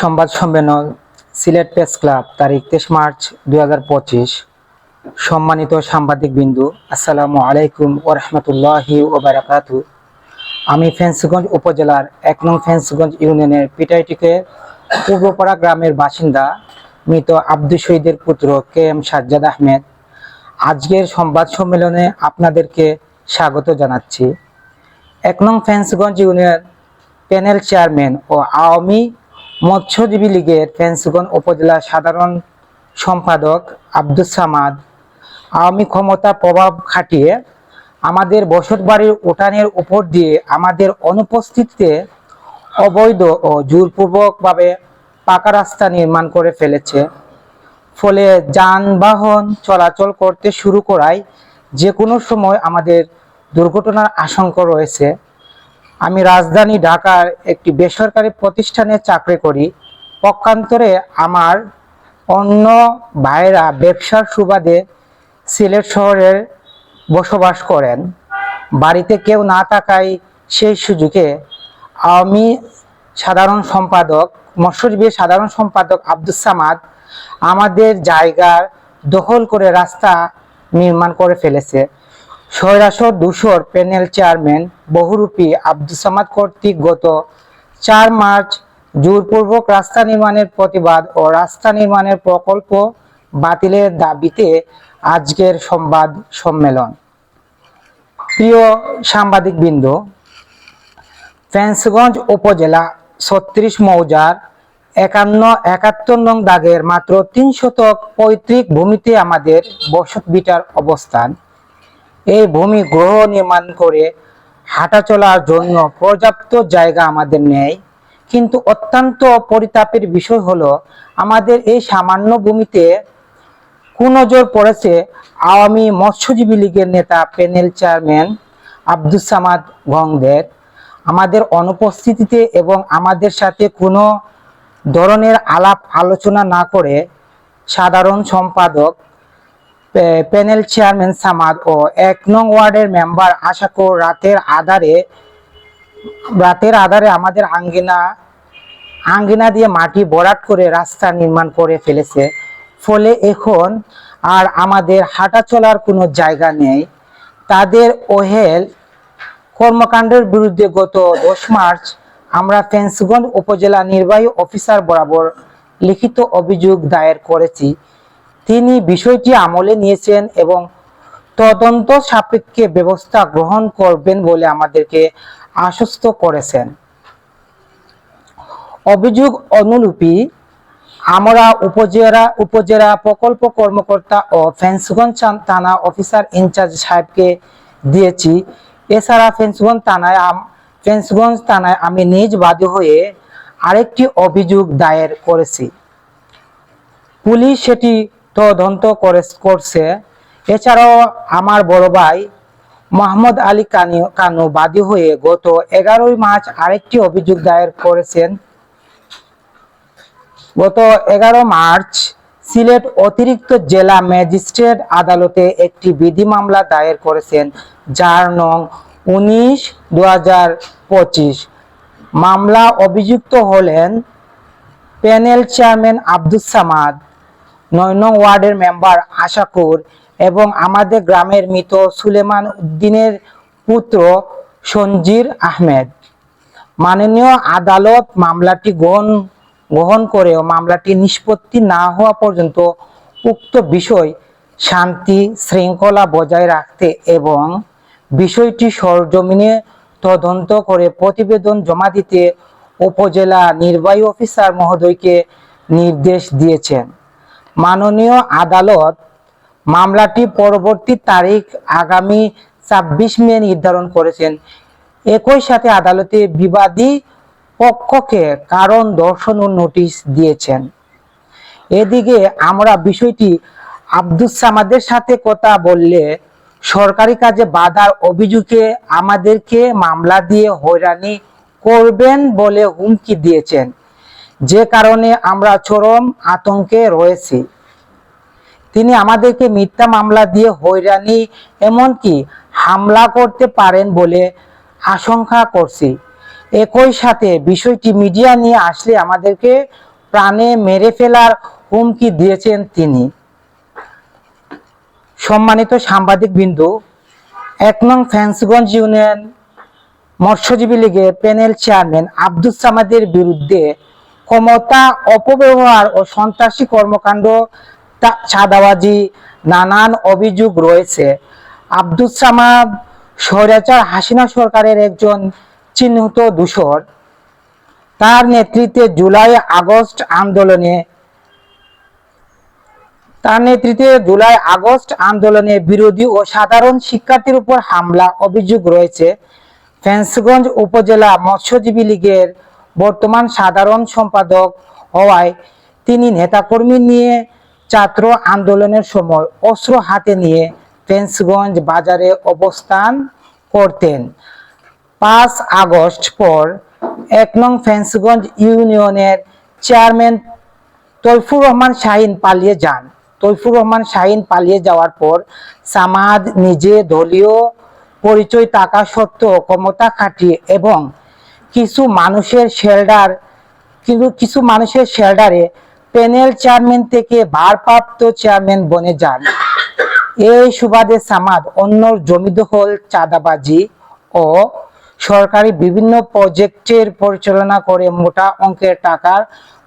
সংবাদ সম্মেলন Sylhet press club তারিখ তেইশ মার্চ দু হাজার পঁচিশ। সম্মানিত সাংবাদিক বিন্দু, আসসালামু আলাইকুম ও রহমতুল্লাহি ওবরাকাতু আমি ফেন্সগঞ্জ উপজেলার এক নং ফেন্সগঞ্জ ইউনিয়নের পিটাইটিকে পূর্বপাড়া গ্রামের বাসিন্দা মৃত আব্দুল শহীদের পুত্র কে এম সাজ্জাদ আহমেদ। আজকের সংবাদ সম্মেলনে আপনাদেরকে স্বাগত জানাচ্ছি। এক নং ফেন্সগঞ্জ ইউনিয়ন প্যানেল চেয়ারম্যান ও আওয়ামী মৎস্যজীবী লীগের ফেন্সগঞ্জ উপজেলা সাধারণ সম্পাদক আব্দুস সামাদ আওয়ামী ক্ষমতা প্রভাব খাটিয়ে আমাদের বসত বাড়ির উঠানের উপর দিয়ে আমাদের অনুপস্থিতিতে অবৈধ ও জোরপূর্বকভাবে পাকা রাস্তা নির্মাণ করে ফেলেছে। ফলে যানবাহন চলাচল করতে শুরু করায় যে কোনো সময় আমাদের দুর্ঘটনার আশঙ্কা রয়েছে। আমি রাজধানী ঢাকার একটি বেসরকারি প্রতিষ্ঠানে চাকরি করি। পক্ষান্তরে আমার অন্য ভাইয়েরা ব্যবসার সুবাদে সিলেট শহরের বসবাস করেন। বাড়িতে কেউ না থাকায় সেই সুযোগে আমি সাধারণ সম্পাদক, মৎস্যজীবী সাধারণ সম্পাদক আব্দুস সামাদ আমাদের জায়গার দখল করে রাস্তা নির্মাণ করে ফেলেছে। সৈরাসর দুশোর প্যানেল চেয়ারম্যান বহুরূপী আব্দুস সামাদ কর্তৃক গত চার মার্চ জোরপূর্বক রাস্তা নির্মাণের প্রতিবাদ ও রাস্তা নির্মাণের প্রকল্প বাতিলের দাবিতে আজকের সংবাদ সম্মেলন। প্রিয় সাংবাদিক বিন্দু ফেন্সগঞ্জ উপজেলা ছত্রিশ মৌজার একান্ন একাত্তর নং দাগের মাত্র তিন শতক পৈতৃক ভূমিতে আমাদের বসত বিটার অবস্থান। এই ভূমি গ্রহ নির্মাণ করে হাঁটা চলার জন্য পর্যাপ্ত জায়গা আমাদের নেই। কিন্তু অত্যন্ত পরিতাপের বিষয় হলো, আমাদের এই সামান্য ভূমিতে কুনজর পড়েছে আওয়ামী মৎস্যজীবী লীগের নেতা প্যানেল চেয়ারম্যান আব্দুস সামাদ গংদের আমাদের অনুপস্থিতিতে এবং আমাদের সাথে কোনো ধরনের আলাপ আলোচনা না করে সাধারণ সম্পাদক প্যানেল চেয়ারম্যান সামাদ ও এক নং ওয়ার্ডের মেম্বার আশাকর রাতের আধারে রাতের আধারে আমাদের আঙ্গিনা আঙ্গিনা দিয়ে মাটি বরাট করে রাস্তা নির্মাণ করে ফেলেছে। ফলে এখন আর আমাদের হাঁটা চলার কোনো জায়গা নেই। তাদের ওহেল কর্মকাণ্ডের বিরুদ্ধে গত দশ মার্চ আমরা ফেন্সগঞ্জ উপজেলা নির্বাহী অফিসার বরাবর লিখিত অভিযোগ দায়ের করেছি। তিনি বিষয়টি আমলে নিয়েছেন এবং তদন্ত সাপেক্ষে ব্যবস্থা গ্রহণ করবেন বলে আমাদেরকে আশ্বস্ত করেছেন। অভিযোগ অনুলিপি আমরা উপজেলা উপজেলা প্রকল্প কর্মকর্তা ও ফেন্সগঞ্জ থানা অফিসার ইনচার্জ সাহেবকে দিয়েছি। এছাড়া ফেন্সগঞ্জ থানায় ফেন্সগঞ্জ থানায় আমি নিজ বাদী হয়ে আরেকটি অভিযোগ দায়ের করেছি। পুলিশ সেটি তদন্ত করে- করছে। এছাড়াও আমার বড় ভাই মোহাম্মদ আলী কানি, কানু বাদী হয়ে গত এগারোই মার্চ আরেকটি অভিযোগ দায়ের করেছেন। গত এগারো মার্চ সিলেট অতিরিক্ত জেলা ম্যাজিস্ট্রেট আদালতে একটি বিধি মামলা দায়ের করেছেন, যার নং উনিশ দু পঁচিশ। মামলা অভিযুক্ত হলেন প্যানেল চেয়ারম্যান আব্দুস সামাদ। নয় নং ওয়ার্ডের মেম্বার আশাকুর এবং আমাদের গ্রামের মৃত সুলেমান উদ্দিনের পুত্র সঞ্জির আহমেদ। মাননীয় আদালত মামলাটি গ্রহণ গ্রহণ করেও মামলাটি নিষ্পত্তি না হওয়া পর্যন্ত উক্ত বিষয় শান্তি শৃঙ্খলা বজায় রাখতে এবং বিষয়টি সরজমিনে তদন্ত করে প্রতিবেদন জমা দিতে উপজেলা নির্বাহী অফিসার মহোদয়কে নির্দেশ দিয়েছেন। মাননীয় আদালত মামলাটি পরবর্তী তারিখ আগামী ছাব্বিশ মে নির্ধারণ করেছেন। একই সাথে আদালতে বিবাদী পক্ষকে কারণ দর্শন ও নোটিশ দিয়েছেন। এদিকে আমরা বিষয়টি আব্দুস সামাদের সাথে কথা বললে সরকারি কাজে বাধার অভিযোগে আমাদেরকে মামলা দিয়ে হয়রানি করবেন বলে হুমকি দিয়েছেন। যে কারণে আমরা চরম আতঙ্কে রয়েছি। তিনি আমাদেরকে মিথ্যা মামলা দিয়ে হয়রানি, এমনকি হামলা করতে পারেন বলে আশঙ্কা করছি। একই সাথে বিষয়টি মিডিয়া নিয়ে আসলে আমাদেরকে প্রাণে মেরে ফেলার হুমকি দিয়েছেন তিনি। সম্মানিত সাংবাদিক বিন্দু, এক নং ফ্যান্সগঞ্জ ইউনিয়ন মৎস্যজীবী লীগের প্যানেল চেয়ারম্যান আব্দুল সামাদের বিরুদ্ধে ক্ষমতা, অপব্যবহার ও সন্ত্রাসী কর্মকাণ্ড চাঁদাবাজি, নানান অভিযোগ রয়েছে। আব্দুল সামাদ, স্বৈরাচার হাসিনা সরকারের একজন চিহ্নিত দূষর। তার নেতৃত্বে জুলাই আগস্ট আন্দোলনে, তার নেতৃত্বে জুলাই আগস্ট আন্দোলনে বিরোধী ও সাধারণ শিক্ষার্থীর উপর হামলা, অভিযোগ রয়েছে। ফেন্সগঞ্জ উপজেলা মৎস্যজীবী লীগের বর্তমান সাধারণ সম্পাদক হওয়ায় তিনি নেতাকর্মী নিয়ে ছাত্র আন্দোলনের সময় অস্ত্র হাতে নিয়ে ফেন্সগঞ্জ বাজারে অবস্থান করতেন। পাঁচ আগস্ট পর এক নং ফেন্সগঞ্জ ইউনিয়নের চেয়ারম্যান তৈফুর রহমান শাহিন পালিয়ে যান। তৈফুর রহমান শাহিন পালিয়ে যাওয়ার পর সামাদ নিজে দলীয় পরিচয় থাকা সত্ত্বেও ক্ষমতা খাটিয়ে এবং কিছু মানুষের শেল্ডার, কিন্তু কিছু মানুষের শেল্ডারে প্যানেল চেয়ারম্যান থেকে ভারপ্রাপ্ত চেয়ারম্যান বনে যান। এই সুবাদে সামাদ অন্য জমি দখল চাঁদাবাজি ও সরকারি বিভিন্ন প্রজেক্টের পরিচালনা করে মোটা অঙ্কের টাকার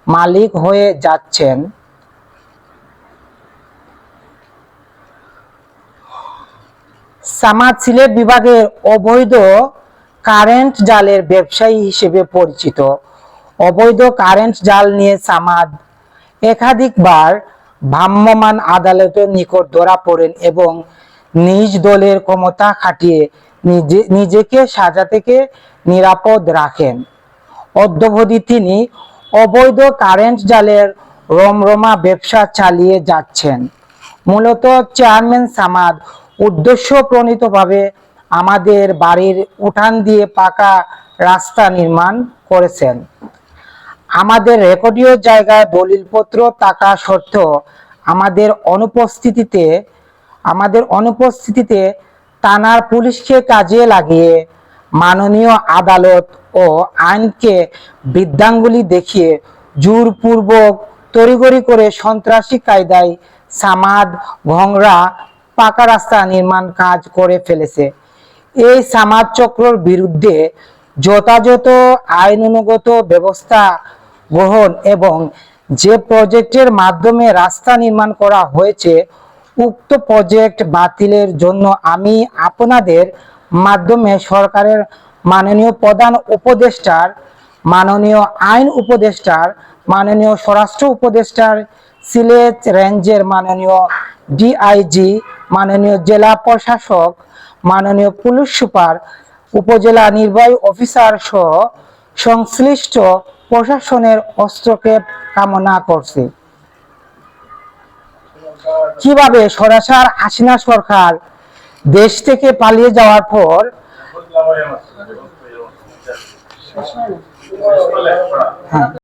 মালিক হয়ে যাচ্ছেন। সামাদ সিলেট বিভাগের অবৈধ কারেন্ট জালের ব্যবসায়ী হিসেবে পরিচিত। অবৈধ কারেন্ট জাল নিয়ে সামাদ। একাধিকবার ভ্রাম্যমাণ আদালতের নিকট ধরা পড়েন এবং নিজ দলের ক্ষমতা খাটিয়ে নিজে, নিজেকে সাজা থেকে নিরাপদ রাখেন। অদ্যবধি তিনি অবৈধ কারেন্ট জালের রমরমা ব্যবসা চালিয়ে যাচ্ছেন। মূলত চেয়ারম্যান সামাদ উদ্দেশ্য প্রণীতভাবে আমাদের বাড়ির উঠান দিয়ে পাকা রাস্তা নির্মাণ করেছেন। আমাদের রেকর্ডীয় জায়গায় দলিলপত্র থাকা সত্ত্বেও আমাদের অনুপস্থিতিতে আমাদের অনুপস্থিতিতে থানার পুলিশকে কাজে লাগিয়ে মাননীয় আদালত ও আইনকে বৃদ্ধাঙ্গুলি দেখিয়ে জোরপূর্বক তড়িগড়ি করে সন্ত্রাসী কায়দায় সামাদ ঘংরা পাকা রাস্তা নির্মাণ কাজ করে ফেলেছে। এই সামাজ চক্রর বিরুদ্ধে যথাযথ আইন অনুগত ব্যবস্থা গ্রহণ এবং যে প্রজেক্টের মাধ্যমে রাস্তা নির্মাণ করা হয়েছে, উক্ত প্রজেক্ট বাতিলের জন্য আমি আপনাদের মাধ্যমে সরকারের মাননীয় প্রধান উপদেষ্টার, মাননীয় আইন উপদেষ্টার, মাননীয় স্বরাষ্ট্র উপদেষ্টার, সিলেট রেঞ্জের মাননীয় ডিআইজি, মাননীয় জেলা প্রশাসক মাননীয় পুলিশ সুপার, উপজেলা নির্বাহী অফিসার সহ সংশ্লিষ্ট প্রশাসনের হস্তক্ষেপ কামনা করছে। কীভাবে সরাসর হাসিনা সরকার দেশ থেকে পালিয়ে যাওয়ার পর হ্যাঁ।